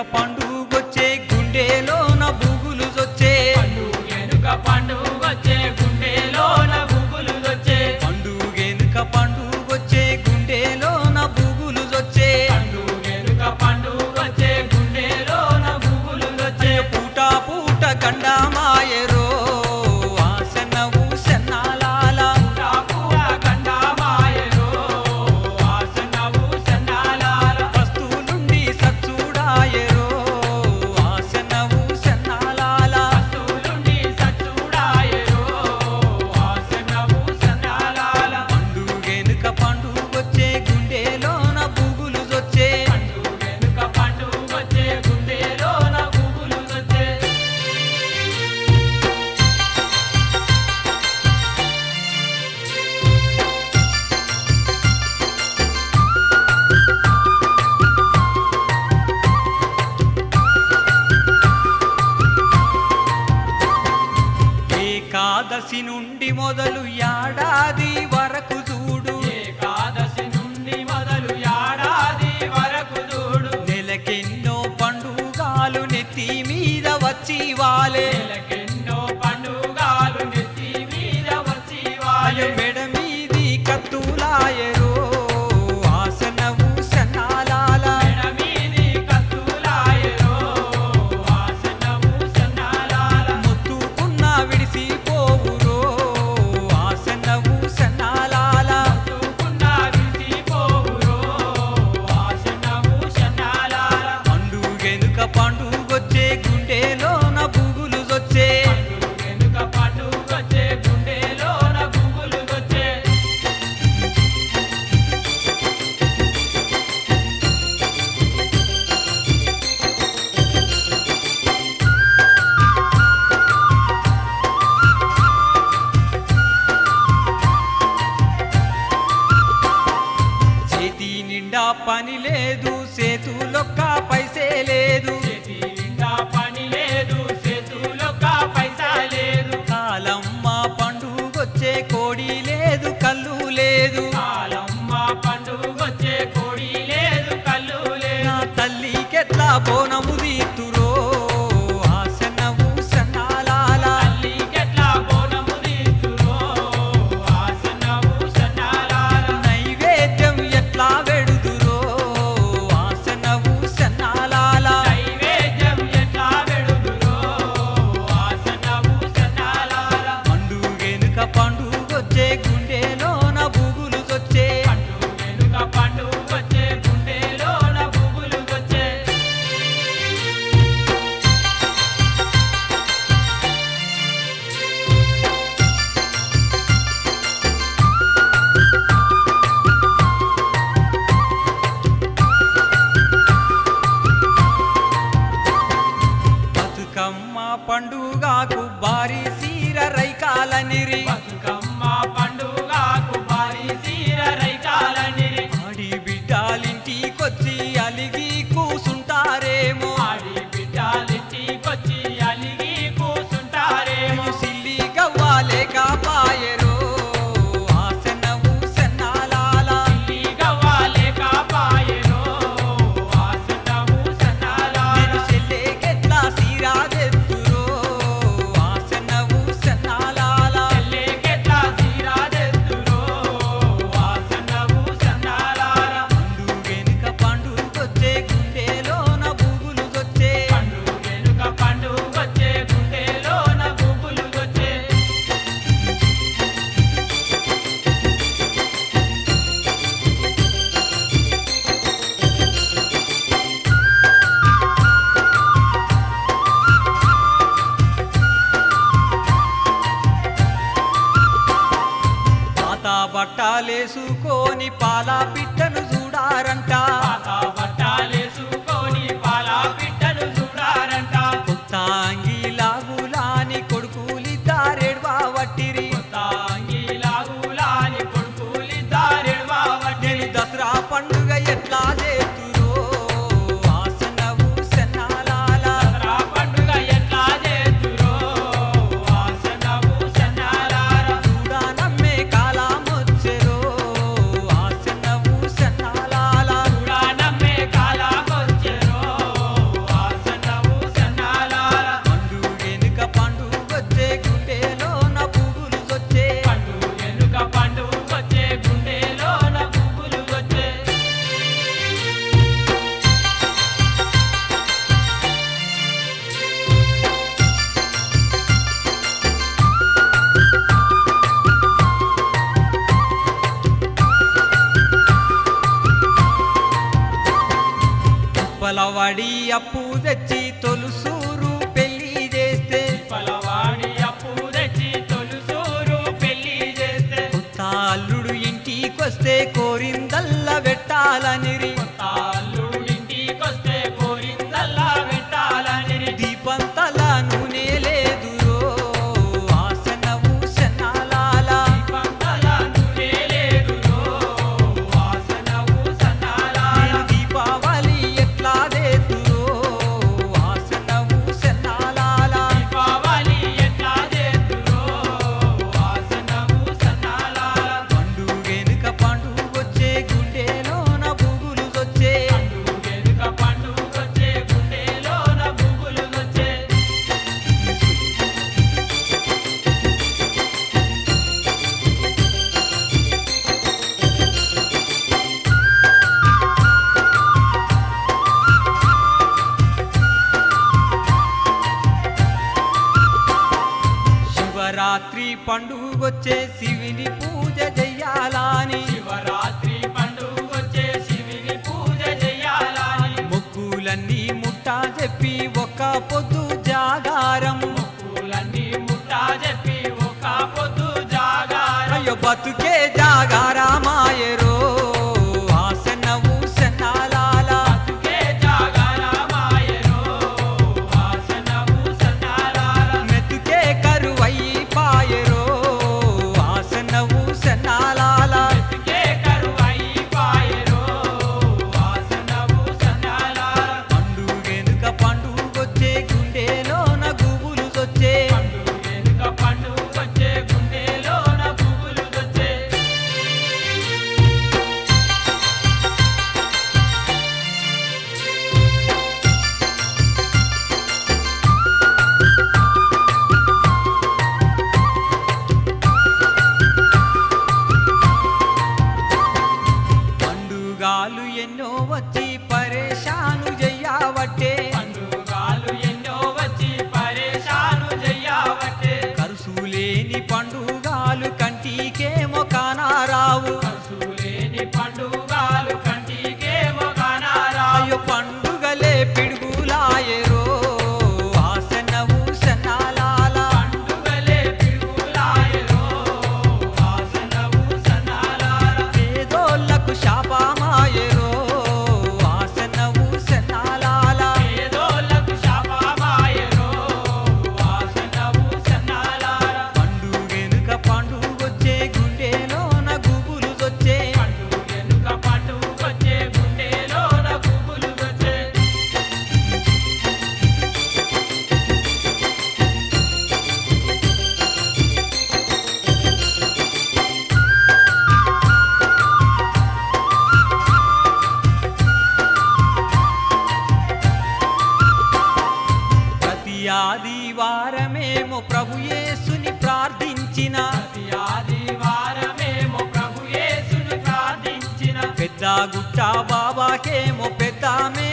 ఎనుక పండుగొచ్చే గుండెలోన బుగులు వచ్చే ఎనుక పండుగొచ్చే గుండెలోన బుగులు వచ్చే పండుగ ఎనుక పండుగొచ్చే గుండెలోన బుగులు వచ్చే పండుగ ఎనుక పండుగొచ్చే నా బుగులు వచ్చే పూట పూట గండా నుండి మొదలు యాడా పని లేదు సేతులొక్క పైసే లేదు. పని లేదు సేతులొక్క పైసా లేదు. కాలమ్మ పండుగొచ్చే కోడి లేదు కళ్ళు లేదు. కాలమ్మ పండుగొచ్చే కోడి లేదు కళ్ళు లేదు. తల్లికెట్లా పోనము పొగాకు బారి సీర రైకాల నిరి బట్టలేసుకొని పాలా పిట్టను చూడారంట. పలవాడి అప్పు తెచ్చి తొలుసూరు పెళ్ళి చేస్తే. పలవాడి అప్పు తెచ్చి తొలుసూరు పెళ్ళి చేస్తే. కొత్త అల్లుడు ఇంటికొస్తే కోరిందల్లా పెట్టాలని శివరాత్రి పండుగొచ్చే శివుని పూజ చెయ్యాలని శివరాత్రి పండుగొచ్చే శివుని పూజ చెయ్యాలని ముక్కులన్నీ ముట్టా చెప్పి ఒక పొద్దు జాగారం. ముక్కులన్నీ ముట్టా చెప్పి ఒక పొద్దు జాగారం. బతుకే ఎన్నో వచ్చి పరేషాను చెయ్యవట్టే ఆదివారమేమో ప్రభు యేసుని ప్రార్థించిన. ఆదివారమేమో ప్రార్థించిన. పెద్ద గుట్ట బాబాకేమో పెద్దమే